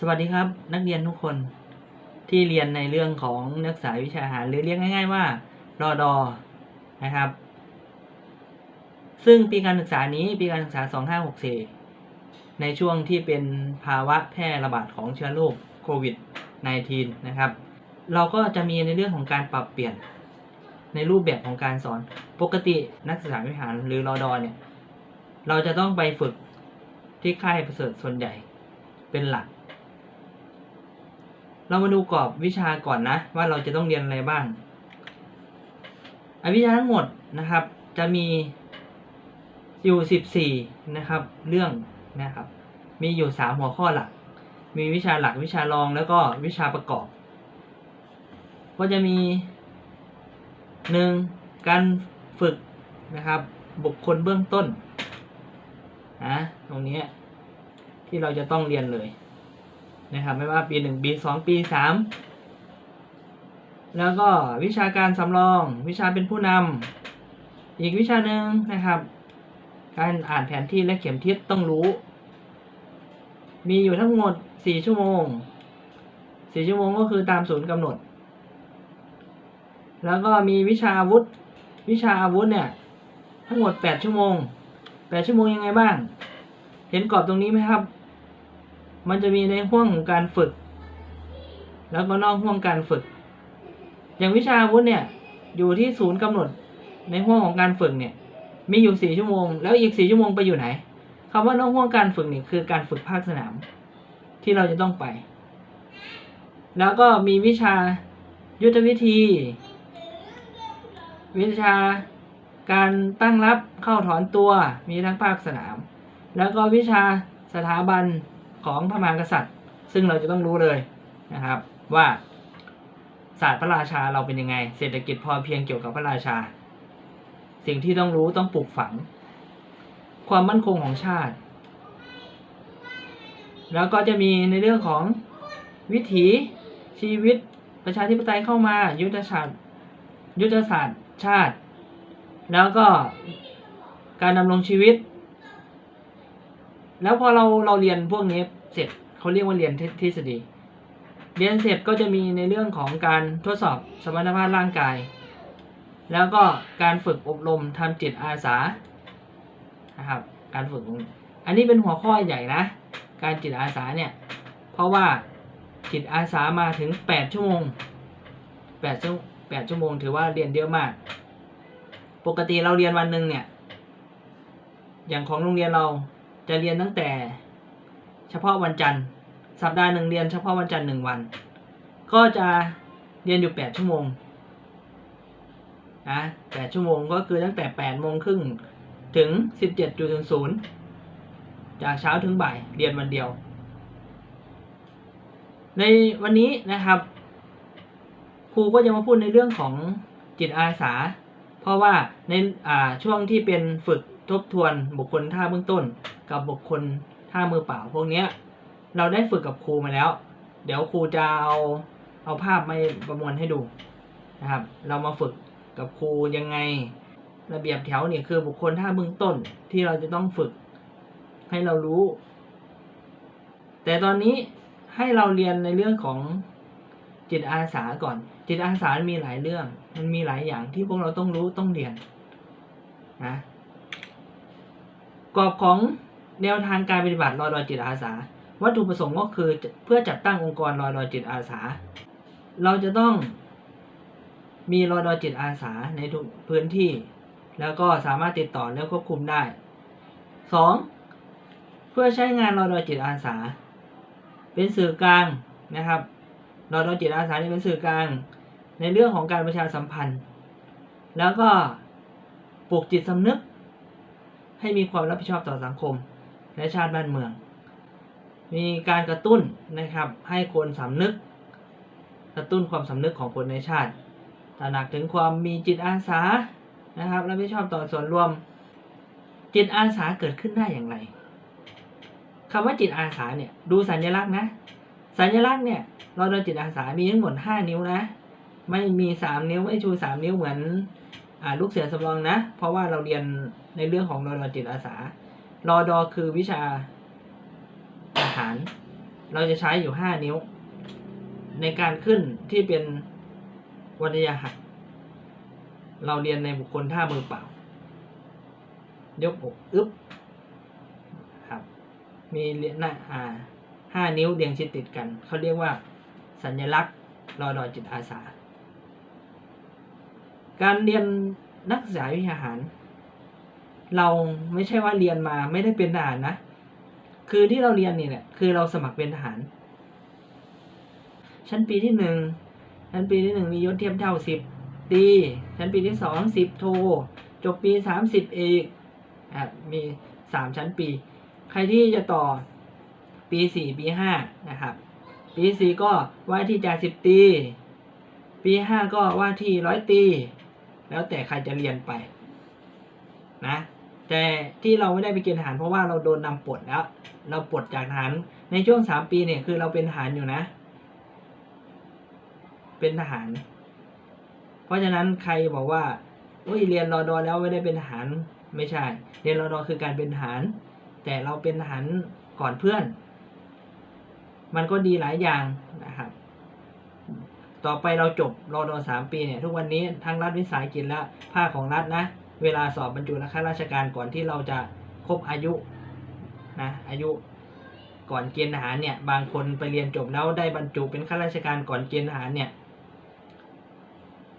สวัสดีครับ นักเรียนทุกคนที่เรียนในเรื่องของนักศึกษาวิชาอาหารหรือเรียกง่าย ๆ ว่ารอดอนะครับ ซึ่งปีการศึกษานี้ปีการศึกษา 2564 ในช่วงที่เป็นภาวะแพร่ระบาดของเชื้อโรคโควิด -19 นะครับ เราก็จะมีในเรื่องของการปรับเปลี่ยนในรูปแบบของการสอนปกตินักศึกษาวิชาหรือรอดอเนี่ย เราจะต้องไปฝึกที่ค่ายประเสริฐส่วนใหญ่เป็นหลัก เรามาดูกรอบวิชาก่อนนะ ว่าเราจะต้องเรียนอะไรบ้างอวิชาทั้งหมดนะครับ จะมีอยู่สิบสี่นะครับ เรื่องนะครับ มีอยู่สามหัวข้อหลัก มีวิชาหลักวิชารองแล้วก็วิชาประกอบ ก็จะมีหนึ่งการฝึกนะครับ บุคคลเบื้องต้นนะตรงนี้ที่เราจะต้องเรียนเลย นะครับ ไม่ว่าปีหนึ่งปีสองปีสามแล้วก็วิชาการสำรอง วิชาเป็นผู้นำอีกวิชาหนึ่งนะครับ การอ่านแผนที่และเข็มทิศต้องรู้ มีอยู่ทั้งหมดสี่ชั่วโมงสี่ชั่วโมงก็คือตามศูนย์กำหนด แล้วก็มีวิชาอาวุธ วิชาอาวุธเนี่ย ทั้งหมดแปดชั่วโมงแปดชั่วโมงยังไงบ้าง เห็นกรอบตรงนี้ไหมครับ มันจะมีในห่วงของการฝึก แล้วก็นอกห่วงการฝึก อย่างวิชาอาวุธเนี่ย อยู่ที่ศูนย์กำหนดในห่วงของการฝึกเนี่ย มีอยู่สี่ชั่วโมง แล้วอีกสี่ชั่วโมงไปอยู่ไหนคำว่านอกห่วงการฝึกเนี่ยคือการฝึกภาคสนาม ที่เราจะต้องไป แล้วก็มีวิชายุทธวิธี วิชาการตั้งรับเข้าถอนตัวมีทั้งภาคสนาม แล้วก็วิชาสถาบัน ของพระมหากษัตริย์ ซึ่งเราจะต้องรู้เลยนะครับ ว่าศาสตร์พระราชาเราเป็นยังไง เศรษฐกิจพอเพียงเกี่ยวกับพระราชา สิ่งที่ต้องรู้ต้องปลูกฝัง ความมั่นคงของชาติ แล้วก็จะมีในเรื่องของวิถีชีวิตประชาธิปไตยเข้ามายุทธศาสตร์ยุทธศาสตร์ชาติ แล้วก็การดำรงชีวิต แล้วพอเราเราเรียนพวกนี้ เสร็จเขาเรียกว่าเรียนทฤษฎี เรียนเสร็จก็จะมีในเรื่องของการทดสอบสมรรถภาพร่างกาย แล้วก็การฝึกอบรมทำจิตอาสานะครับการฝึกอันนี้เป็นหัวข้อใหญ่นะ การจิตอาสาเนี่ยเพราะว่าจิตอาสามาถึงแปดชั่วโมงแปดชั่วแปดชั่วโมงถือว่าเรียนเยอะมาก ปกติเราเรียนวันหนึ่งเนี่ยอย่างของโรงเรียนเราจะเรียนตั้งแต่ เฉพาะวันจันทร์ สัปดาห์หนึ่งเรียนเฉพาะวันจันทร์หนึ่งวัน ก็จะเรียนอยู่แปดชั่วโมงนะแปดชั่วโมงก็คือตั้งแต่แปดโมงครึ่งถึงสิบเจ็ดจุดศูนย์จากเช้าถึงบ่ายเรียนวันเดียว ในวันนี้นะครับครูก็จะมาพูดในเรื่องของจิตอาสา เพราะว่าในช่วงที่เป็นฝึกทบทวนบุคคลท่าเบื้องต้น กับบุคคล ท่ามือเปล่าพวกเนี้ย เราได้ฝึกกับครูมาแล้ว เดี๋ยวครูจะเอาเอาภาพมาประมวลให้ดูนะครับ เรามาฝึกกับครูยังไง ระเบียบแถวเนี่ยคือบุคคลท่าเบื้องต้นที่เราจะต้องฝึกให้เรารู้ แต่ตอนนี้ให้เราเรียนในเรื่องของจิตอาสาก่อน จิตอาสามีหลายเรื่อง มันมีหลายอย่างที่พวกเราต้องรู้ต้องเรียนนะกรอบของ แนวทางการปฏิบัติรอดอจิตอาสา วัตถุประสงค์ก็คือเพื่อจัดตั้งองค์กรรอดอจิตอาสา เราจะต้องมีรอดอจิตอาสาในทุกพื้นที่ แล้วก็สามารถติดต่อและควบคุมได้สองเพื่อใช้งานรอดอจิตอาสา เป็นสื่อกลางนะครับรอดอจิตอาสาเป็นสื่อกลาง ในเรื่องของการประชาสัมพันธ์ แล้วก็ปลูกจิตสำนึกให้มีความรับผิดชอบต่อสังคม และชาติบ้านเมือง มีการกระตุ้นนะครับ ให้คนสำนึก กระตุ้นความสำนึกของคนในชาติตระหนักถึงความมีจิตอาสานะครับรับผิดชอบต่อส่วนรวม จิตอาสาเกิดขึ้นได้อย่างไรคำว่าจิตอาสาเนี่ยดูสัญลักษณ์นะ สัญลักษณ์เนี่ยเราโดนจิตอาสามีทั้งหมดห้านิ้วนะ ไม่มีสามนิ้วไม่ชูสามนิ้วเหมือนอลูกเสือสำรองนะ เพราะว่าเราเรียนในเรื่องของรอดอจิตอาสา รอดอคือวิชาอาหาร เราจะใช้อยู่ห้านิ้ว ในการขึ้นที่เป็นวัตยาหัดเราเรียนในบุคคลท่ามือเปล่า ยกอกอึ๊บครับมีเรียนหน้าอ่าห้านิ้วเรียงชิดติดกัน เขาเรียกว่าสัญลักษณ์รอดอจิตอาสา การเรียนนักศึกษาวิชาทหาร เราไม่ใช่ว่าเรียนมาไม่ได้เป็นทหารนะ คือที่เราเรียนนี่แหละคือเราสมัครเป็นทหาร ชั้นปีที่หนึ่งชั้นปีที่หนึ่งมียศเทียบเท่าสิบตีชั้นปีที่สองสิบโท จบปีสามสิบเอกอะมีสามชั้นปี ใครที่จะต่อปีสี่ปีห้านะครับ ปีสี่ก็ว่าที่จ่าสิบตี ปีห้าก็ว่าที่ร้อยตี แล้วแต่ใครจะเรียนไปนะ แต่ที่เราไม่ได้ไปเกณฑ์ทหารเพราะว่าเราโดนนำปลดแล้ว เราปลดจากทหารในช่วงสามปีเนี่ยคือเราเป็นทหารอยู่นะ เป็นทหาร เพราะฉะนั้นใครบอกว่าอุ้ยเรียนรอดอแล้วไม่ได้เป็นทหารไม่ใช่ เรียนรอดอคือการเป็นทหาร แต่เราเป็นทหารก่อนเพื่อน มันก็ดีหลายอย่างนะครับต่อไปเราจบรอดอสามปีเนี่ย ทุกวันนี้ทั้งรัฐวิสาหกิจและภาคของรัฐนะ เวลาสอบบรรจุและข้าราชการก่อนที่เราจะครบอายุนะอายุก่อนเกณฑ์ทหารเนี่ยบางคนไปเรียนจบแล้วได้บรรจุเป็นข้าราชการก่อนเกณฑ์ทหารเนี่ย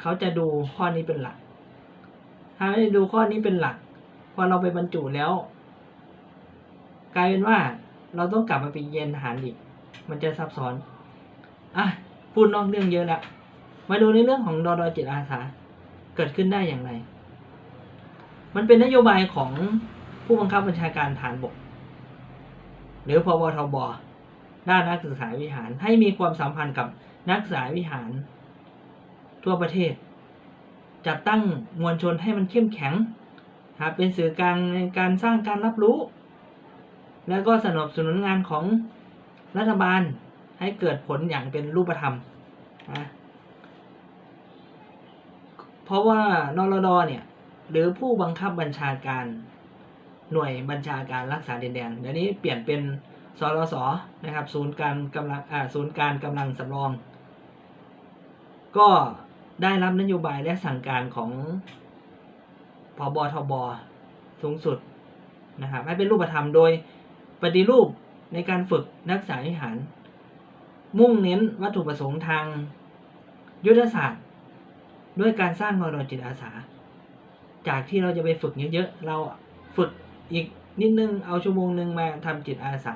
เขาจะดูข้อนี้เป็นหลัก ถ้าไม่ได้ดูข้อนี้เป็นหลักพอเราไปบรรจุแล้ว กลายเป็นว่าเราต้องกลับมาเป็นเกณฑ์ทหารอีก มันจะซับซ้อนอะพูดนอกเรื่องเยอะแล้วมาดูในเรื่องของดอดอจิตอาสาเกิดขึ้นได้อย่างไร มันเป็นนโยบายของผู้บังคับบัญชาการฐานบก หรือพบทบด้านนักศึกษาวิหารให้มีความสัมพันธ์กับนักศึกษาวิหาร ทั่วประเทศ จัดตั้งมวลชนให้มันเข้มแข็งเป็นสื่อกลางในการสร้างการรับรู้ แล้วก็สนับสนุนงานของรัฐบาลให้เกิดผลอย่างเป็นรูปธรรมนะเพราะว่านรดเนี่ย หรือผู้บังคับบัญชาการหน่วยบัญชาการรักษาดินแดนเดี๋ยวนี้เปลี่ยนเป็นสรสนะครับ ศูนย์การกำลังอ่าศูนย์การกำลังสำรอง ก็ได้รับนโยบายและสั่งการของพบทบสูงสุดนะครับให้เป็นรูปธรรมโดยปฏิรูปในการฝึกนักศึกษาวิหาร มุ่งเน้นวัตถุประสงค์ทางยุทธศาสตร์ ด้วยการสร้างมรดจิตอาสา จากที่เราจะไปฝึกเยอะๆ เราฝึกอีกนิดนึง เอาชั่วโมงหนึ่งมาทำจิตอาสา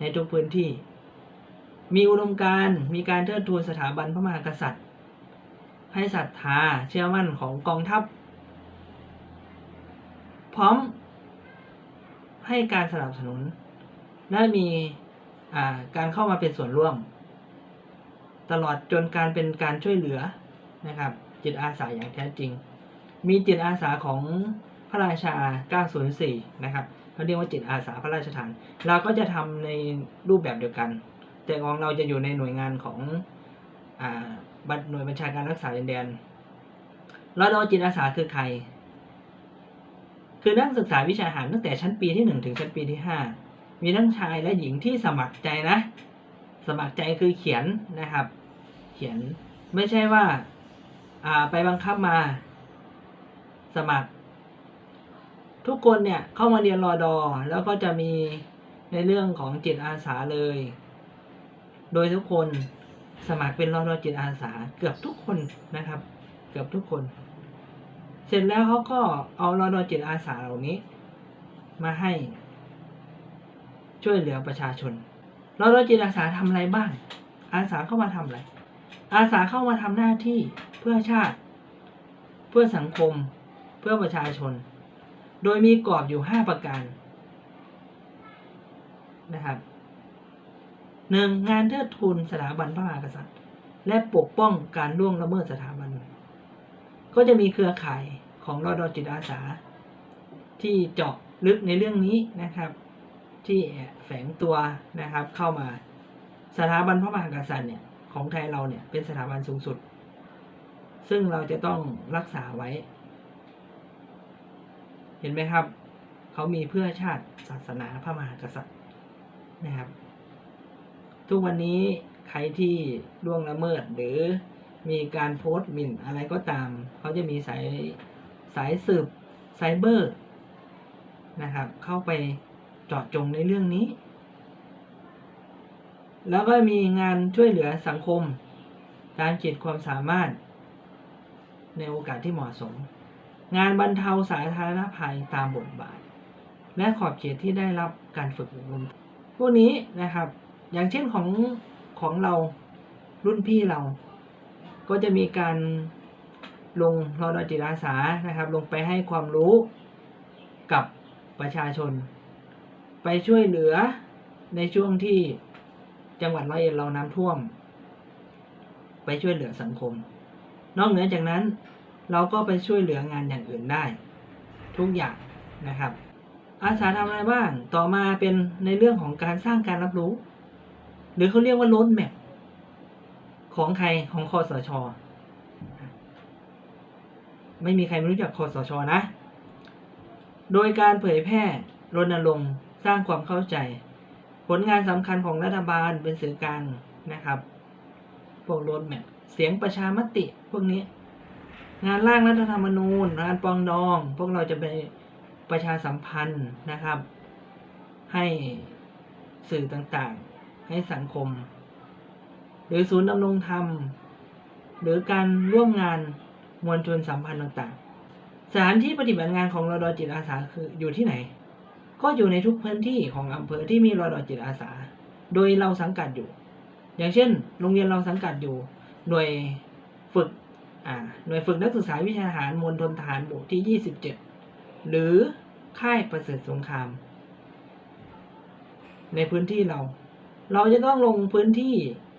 ในทุกพื้นที่ มีอุดมการณ์มีการเทิดทูนสถาบันพระมหากษัตริย์ ให้ศรัทธาเชื่อมั่นของกองทัพ พร้อมให้การสนับสนุน และมีการเข้ามาเป็นส่วนร่วม ตลอดจนการเป็นการช่วยเหลือนะครับ จิตอาสาอย่างแท้จริง มีจิตอาสาของพระราชา 904 นะครับเขาเรียกว่าจิตอาสาพระราชทาน เราก็จะทำในรูปแบบเดียวกัน แต่ของเราจะอยู่ในหน่วยงานของอ่าบัตรหน่วยบัญชาการรักษาดินแดนเราจิตอาสาคือใคร คือนักศึกษาวิชาหารตั้งแต่ชั้นปีที่หนึ่งถึงชั้นปีที่ห้ามีทั้งชายและหญิงที่สมัครใจนะ สมัครใจคือเขียนนะครับ เขียนไม่ใช่ว่าอ่าไปบังคับมา สมัคร ทุกคนเนี่ยเข้ามาเรียนรอดอแล้วก็จะมีในเรื่องของจิตอาสาเลย โดยทุกคนสมัครเป็นรอดอจิตอาสาเกือบทุกคนนะครับ เกือบทุกคน เสร็จแล้วเขาก็เอารอดอจิตอาสาเหล่านี้ มาให้ ช่วยเหลือประชาชนรอดอจิตอาสาทำอะไรบ้าง อาสาเข้ามาทำอะไรอาสาเข้ามาทำหน้าที่เพื่อชาติ เพื่อสังคม พื่อประชาชน โดยมีกรอบอยู่ห้าประการนะครับหนึ่งงานเทิดทูนสถาบันพระมหากษัตริย์ และปกป้องการล่วงละเมิดสถาบัน ก็จะมีเครือข่ายของรอดอจิตอาสา ที่เจาะลึกในเรื่องนี้นะครับ ที่แฝงตัวนะครับเข้ามาสถาบันพระมหากษัตริย์เนี่ยของไทยเราเนี่ยเป็นสถาบันสูงสุด ซึ่งเราจะต้องรักษาไว้ ห็นไหมครับ เขามีเพื่อชาติศาสนาพระมหากษัตริย์นะครับ ทุกวันนี้ใครที่ล่วงละเมิดหรือมีการโพสต์หมิ่นอะไรก็ตาม เขาจะมีสายสายสืบไซเบอร์นะครับ เข้าไปจาะจงในเรื่องนี้ แล้วก็มีงานช่วยเหลือสังคมตามจิตความสามารถในโอกาสที่เหมาะสม งานบรรเทาสาธารณภัยตามบทบาท และขอบเขตที่ได้รับการฝึกอบรมพวกนี้นะครับ อย่างเช่นของของเรารุ่นพี่เรา ก็จะมีการลงรอดอจิตอาสานะครับ ลงไปให้ความรู้กับประชาชน ไปช่วยเหลือในช่วงที่จังหวัดร้อยเอ็ดเราน้ำท่วม ไปช่วยเหลือสังคม นอกเหนือจากนั้น เราก็ไปช่วยเหลืองานอย่างอื่นได้ ทุกอย่างนะครับ อาสาทำอะไรบ้าง ต่อมาเป็นในเรื่องของการสร้างการรับรู้ หรือเขาเรียกว่า road map ของใครของคอสชไม่มีใครไม่รู้จักคอสชนะ โดยการเผยแพร่รณรงค์สร้างความเข้าใจ ผลงานสำคัญของรัฐบาลเป็นสื่อกลางนะครับ พวก road map เสียงประชามติพวกนี้ งานร่างรัฐธรรมนูญงานปองดอง พวกเราจะไปประชาสัมพันธ์นะครับ ให้สื่อต่างๆ ให้สังคม หรือศูนย์ดำรงธรรม หรือการร่วมงานมวลชนสัมพันธ์ต่างๆ สถานที่ปฏิบัติงานของรอดอจิตอาสาคืออยู่ที่ไหน ก็อยู่ในทุกพื้นที่ของอำเภอที่มีรอดอจิตอาสา โดยเราสังกัดอยู่ อย่างเช่น โรงเรียนเราสังกัดอยู่ หน่วยฝึก อ่าหน่วยฝึกนักศึกษาวิชาทหารมณฑลทหารบกที่ 27 หรือค่ายประเสริฐสงคราม ในพื้นที่เรา เราจะต้องลงพื้นที่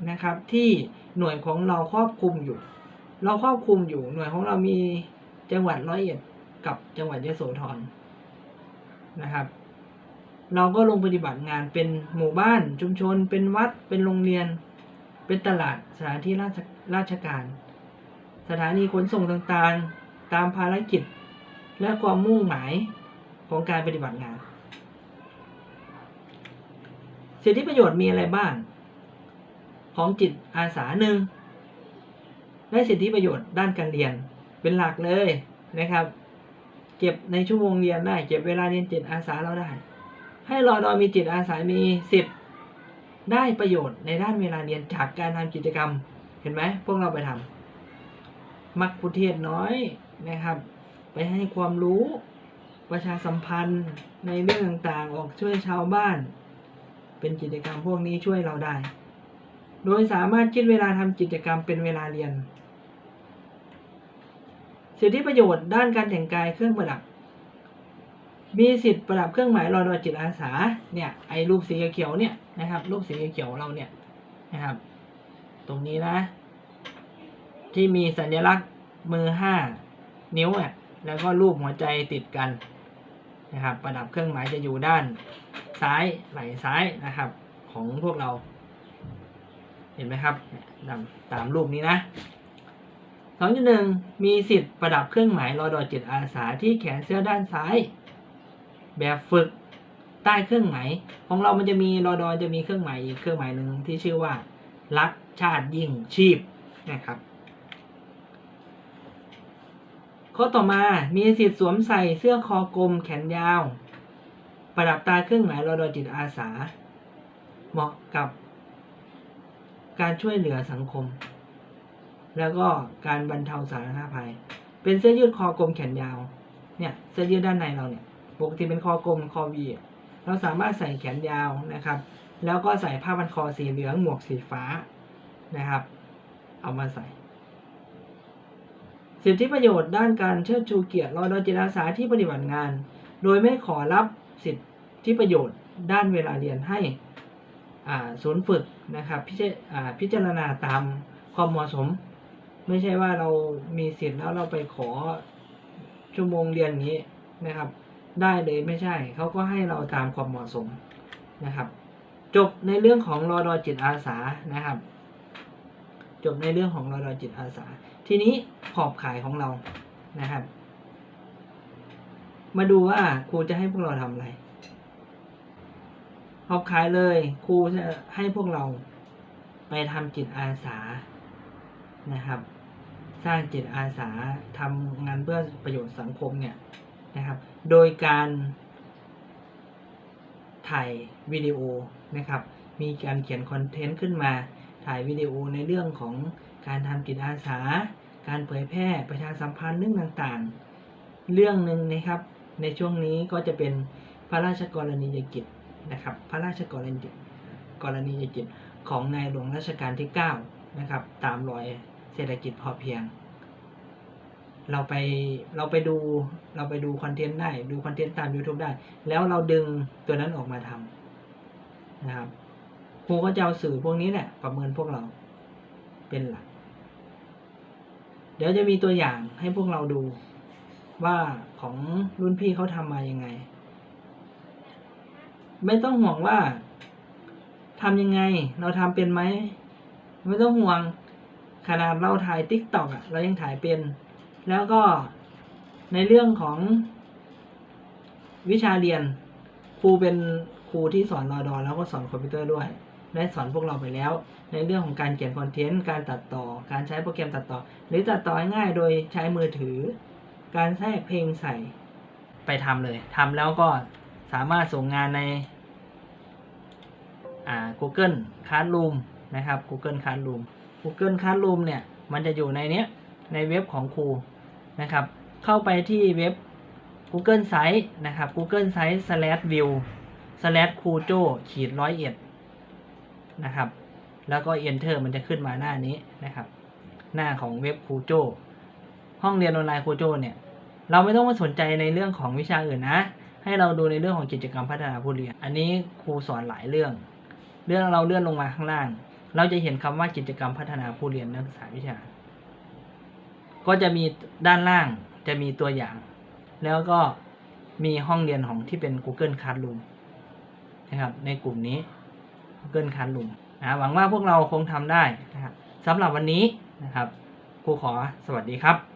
นะครับที่หน่วยของเราครอบคลุมอยู่ เราครอบคลุมอยู่หน่วยของเรามีจังหวัดร้อยเอ็ดกับจังหวัดยโสธรนะครับ เราก็ลงปฏิบัติงานเป็นหมู่บ้านชุมชน เป็นวัดเป็นโรงเรียน เป็นตลาดสถานที่ราชราชการ สถานีขนส่งต่างๆ ตามภารกิจ และความมุ่งหมายของการปฏิบัติงาน สิทธิประโยชน์มีอะไรบ้าง ของจิตอาสาหนึ่งได้สิทธิประโยชน์ด้านการเรียนเป็นหลักเลยนะครับ เก็บในชั่วโมงเรียนได้ เก็บเวลาเรียนจิตอาสาเราได้ ให้รอดอมีจิตอาสามีสิทธิ์ได้ประโยชน์ในด้านเวลาเรียนจากการทำกิจกรรม เห็นไหมพวกเราไปทำ มักคุเทศน้อยนะครับ ไปให้ความรู้ประชาสัมพันธ์ในเรื่องต่างๆ ออกช่วยชาวบ้าน เป็นกิจกรรมพวกนี้ช่วยเราได้ โดยสามารถคิดเวลาทำกิจกรรมเป็นเวลาเรียน สิทธิประโยชน์ด้านการแต่งกายเครื่องประดับ มีสิทธิ์ประดับเครื่องหมายรอดอจิตอาสาเนี่ยไอ้รูปสีเขียวเนี่ยนะครับรูปสีเขียวเราเนี่ยนะครับ ตรงนี้นะ ที่มีสัญลักษณ์มือห้านิ้วอะแล้วก็รูปหัวใจติดกันนะครับประดับเครื่องหมายจะอยู่ด้านซ้ายไหล่ซ้ายนะครับ ของพวกเรา เห็นไหมครับตามตามรูปนี้นะสองจุดหนึ่งมีสิทธิ์ประดับเครื่องหมายรอดอจิตอาสาที่แขนเสื้อด้านซ้าย แบบฝึกใต้เครื่องหมายของเรามันจะมีรอดอจะมีเครื่องหมายอีกเครื่องหมายหนึ่งที่ชื่อว่า รักชาติยิ่งชีพนะครับ ข้อต่อมา มีสิทธิ์สวมใส่เสื้อคอกลมแขนยาว ประดับตาเครื่องหมายรอดอจิตอาสา เหมาะกับการช่วยเหลือสังคม แล้วก็การบรรเทาสาธารณภัย เป็นเสื้อยืดคอกลมแขนยาว เนี่ยเสื้อยืดด้านในเราเนี่ย ปกติเป็นคอกลมคอวีเราสามารถใส่แขนยาวนะครับ แล้วก็ใส่ผ้าพันคอสีเหลืองหมวกสีฟ้านะครับ เอามาใส่ สิทธิประโยชน์ด้านการเชิดชูเกียรติรอดอจิตอาสาที่ปฏิบัติงาน โดยไม่ขอรับสิทธิประโยชน์ด้านเวลาเรียนให้ศูนย์ฝึกนะครับพิจาพิจารณาตามความเหมาะสม ไม่ใช่ว่าเรามีสิทธิ์แล้วเราไปขอชั่วโมงเรียนนี้นะครับ ได้เลยไม่ใช่เขาก็ให้เราตามความเหมาะสมนะครับ จบในเรื่องของรอดอจิตอาสานะครับ จบในเรื่องของรอดอจิตอาสา ทีนี้ขอบขายของเรานะครับ มาดูว่าครูจะให้พวกเราทำอะไร ขอบขายเลยครูจะให้พวกเราไปทำจิตอาสานะครับ สร้างจิตอาสาทำงานเพื่อประโยชน์สังคมเนี่ยนะครับ โดยการถ่ายวิดีโอนะครับ มีการเขียนคอนเทนต์ขึ้นมา ถ่ายวิดีโอในเรื่องของ การทำจิตอาสา การเผยแพร่ประชาสัมพันธ์เรื่องต่างๆ เรื่องหนึ่งนะครับ ในช่วงนี้ก็จะเป็นพระราชกรณียกิจนะครับ พระราชกรณีกรณียกิจของในหลวงรัชกาลที่ 9 นะครับ ตามรอยเศรษฐกิจพอเพียง เราไปเราไปดูเราไปดูคอนเทนต์ได้ดูคอนเทนต์ตาม YouTube ได้ แล้วเราดึงตัวนั้นออกมาทำนะครับครูก็จะเอาสื่อพวกนี้แหละประเมินพวกเราเป็นหลัก เดี๋ยวจะมีตัวอย่างให้พวกเราดู ว่าของรุ่นพี่เขาทำมายังไง ไม่ต้องห่วงว่าทำยังไง เราทำเป็นไหม ไม่ต้องห่วง ขนาดเราถ่ายติ๊กต็อกอะเรายังถ่ายเป็น แล้วก็ในเรื่องของวิชาเรียนครูเป็นครูที่สอนรอดอแล้วก็สอนคอมพิวเตอร์ด้วย ได้สอนพวกเราไปแล้ว ในเรื่องของการเขียนคอนเทนต์ การตัดต่อ การใช้โปรแกรมตัดต่อ หรือตัดต่อง่ายโดยใช้มือถือ การแทรกเพลงใส่ไปทำเลย ทำแล้วก็สามารถส่งงานในอ่า Google Classroom นะครับ Google Classroom Google Classroom เนี่ย มันจะอยู่ในเนี้ย ในเว็บของครูนะครับ เข้าไปที่เว็บ Google Site นะครับ Google Site slash view slash ครูโจขีดร้อยเอ็ด นะครับ แล้วก็ enter มันจะขึ้นมาหน้านี้นะครับ หน้าของเว็บครูโจห้องเรียนออนไลน์ครูโจเนี่ยเราไม่ต้องมาสนใจในเรื่องของวิชาอื่นนะ ให้เราดูในเรื่องของกิจกรรมพัฒนาผู้เรียน อันนี้ครูสอนหลายเรื่อง เรื่องเราเลื่อนลงมาข้างล่าง เราจะเห็นคำว่ากิจกรรมพัฒนาผู้เรียนนักศึกษาวิชา ก็จะมีด้านล่างจะมีตัวอย่าง แล้วก็มีห้องเรียนของที่เป็น Google Classroom นะครับในกลุ่มนี้ Google Classroom นะหวังว่าพวกเราคงทำได้นะครับสำหรับวันนี้นะครับครูขอสวัสดีครับ